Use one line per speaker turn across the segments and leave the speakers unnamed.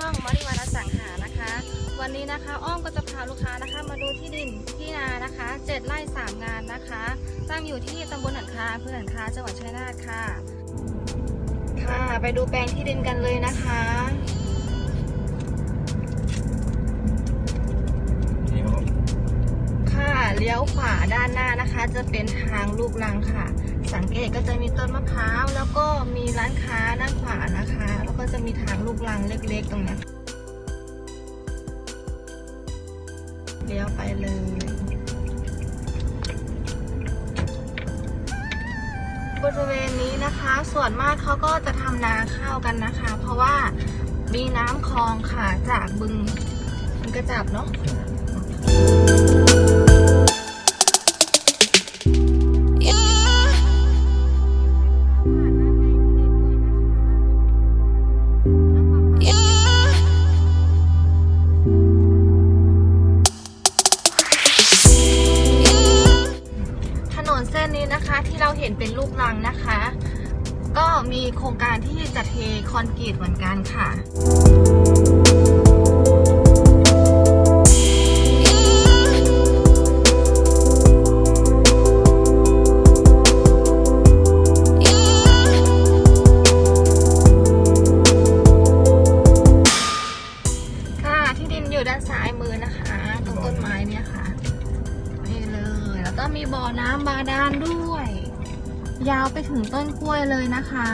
ช่องมริวันอสังหานะคะ วันนี้นะคะอ้อมก็จะพาลูกค้านะคะมาดูที่ดินที่นานะคะ7ไร่3 งานนะคะตั้งอยู่ที่ตำบลหันคาอำเภอหันคาจังหวัดชัยนาทค่ะ ค่ะ ไปดูแปลงที่ดินกันเลยนะคะ เลี้ยวขวาด้านหน้านะคะ จะเป็นทางลูกรังค่ะ สังเกตก็จะมีต้นมะพร้าวแล้วก็มีร้านค้าด้านขวานะคะ แล้วก็จะมีทางลูกรังเล็กๆตรงนี้เลี้ยวไปเลยบริเวณนี้นะคะ ส่วนมากเขาก็จะทำนาข้าวกันนะคะ เพราะว่ามีน้ำคลองค่ะจากบึงบึงกระจับเนาะ เห็นเป็นลูกรังนะคะ ก็มีโครงการที่จะเทคอนกรีตเหมือนกันค่ะค่ะที่ดินอยู่ด้านซ้ายมือนะคะตรงต้นไม้เนี่ยค่ะนี่เลย แล้วก็มีบ่อน้ำบาดาลด้วย ยาวไปถึงต้นกล้วยเลยนะคะ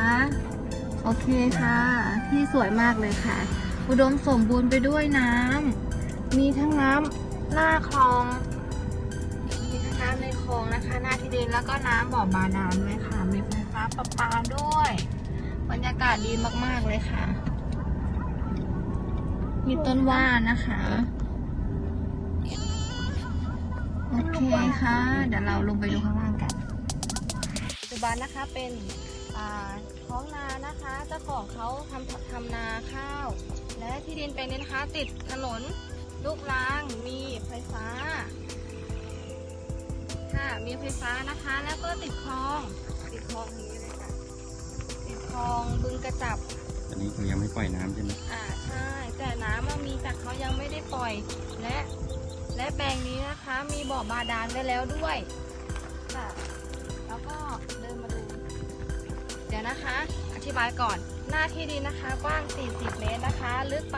โอเคค่ะ ที่สวยมากเลยค่ะ อุดมสมบูรณ์ไปด้วยน้ำมีทั้งน้ำหน้าคลองมีทั้งน้ำในคลองนะคะ หน้าที่ดินแล้วก็น้ำบ่อบาดาลด้วยค่ะ มีไฟฟ้าประปาด้วย บรรยากาศดีมากๆเลยค่ะ มีต้นว่านะคะโอเคค่ะ เดี๋ยวเราลงไปดูข้างล่าง จจุบันนะคะเป็นอ่าท้องนานะคะ เจ้าของเขาทำทำนาข้าว และที่ดินแปลงนี้นะคะติดถนนลูกรางมีไฟฟ้าค่ะมีไฟฟ้านะคะ แล้วก็ติดคลอง ติดคลองอย่างนี้เลยค่ะ ติดคลองบึงกระจับ
อันนี้คือยังไม่ปล่อยน้ำใช่ไหม
อ่าใช่แต่น้ำมันมีแต่เขายังไม่ได้ปล่อยและและแปลงนี้นะคะมีบ่อบาดาลไว้แล้วด้วยค่ะ ดี๋ยวนะคะ อธิบายก่อน หน้าที่ดินนะคะ กว้าง 40 เมตรนะคะ ลึกไป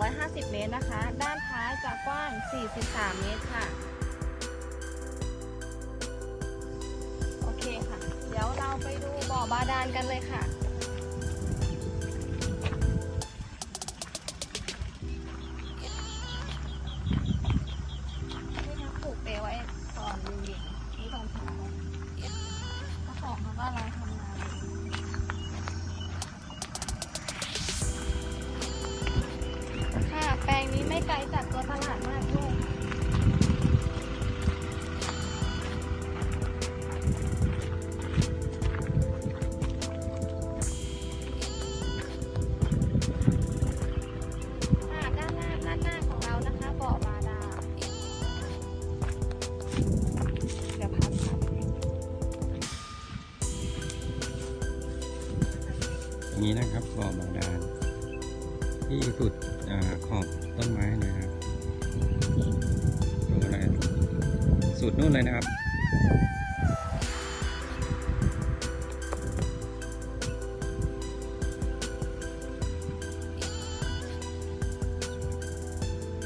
250 เมตรนะคะ ด้านท้ายจะกว้าง 43 เมตรค่ะ โอเคค่ะ เดี๋ยวเราไปดูบ่อบาดาลกันเลยค่ะ ไกลจากตัวตลาดมากด้วยค่ะด้านหน้าด้านหน้าของเรานะคะบ่อมาดาเดี๋ยวพัก
นี้นะครับบ่อบาดาลที่สุดอขอบ ต้นไม้เลยครับดูอะไรสุดนู่นเลยนะครับ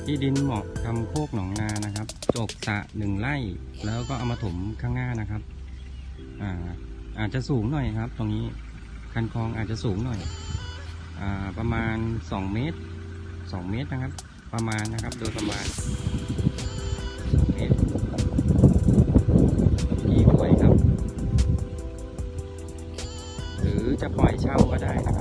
ที่ดินเหมาะทำโคกหนองนานะครับ จกสะหนึ่งไร่ แล้วก็เอามาถมข้างหน้านะครับอ่าอาจจะสูงหน่อยครับ ตรงนี้คันคลองอาจจะสูงหน่อย อ่าประมาณ 2 เมตร 2 เมตรนะครับ ประมาณนะครับโดยประมาณ2เมตรดีด้วยครับ หรือจะปล่อยเช่าก็ได้นะ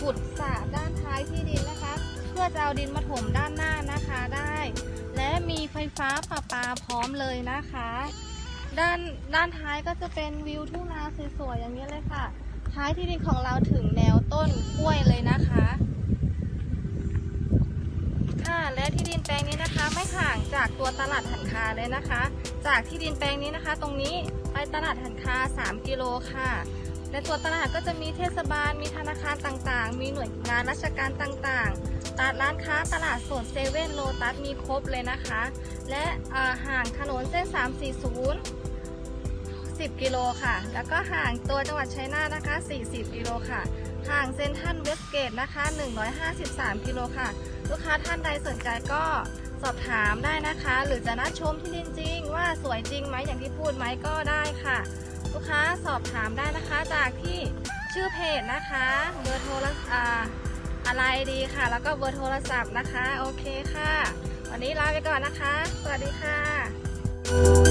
ขุดสระด้านท้ายที่ดินนะคะ เพื่อจะเอาดินมาถมด้านหน้านะคะได้ และมีไฟฟ้าประปาพร้อมเลยนะคะ ด้านด้านท้ายก็จะเป็นวิวทุ่งนาสวยๆอย่างนี้เลยค่ะ ท้ายที่ดินของเราถึงแนวต้นกล้วยเลยนะคะค่ะและที่ดินแปลงนี้นะคะ ไม่ห่างจากตัวตลาดหันคาเลยนะคะ จากที่ดินแปลงนี้นะคะ ตรงนี้ไปตลาดหันคา 3 กิโลค่ะ ในตัวตลาดก็จะมีเทศบาล มีธนาคารต่างๆ มีหน่วยงานราชการต่างๆ ตลาดร้านค้าตลาดสดเซเว่นโลตัสมีครบเลยนะคะ และห่างถนนเส้น 340 10 กิโลค่ะ แล้วก็ห่างตัวจังหวัดชัยนาทนะคะ 40 กิโลค่ะ ห่างเซนทันเวสเกตนะคะ 153 กิโลค่ะ ลูกค้าท่านใดสนใจก็สอบถามได้นะคะ หรือจะนัดชมที่ดินจริงว่าสวยจริงไหมอย่างที่พูดไหมก็ได้ค่ะ ลูกค้าสอบถามได้นะคะจากที่ชื่อเพจนะคะ เบอร์โทรอ่าอะไรดีค่ะ แล้วก็เบอร์โทรศัพท์นะคะ โอเคค่ะ วันนี้ลาไปก่อนนะคะ สวัสดีค่ะ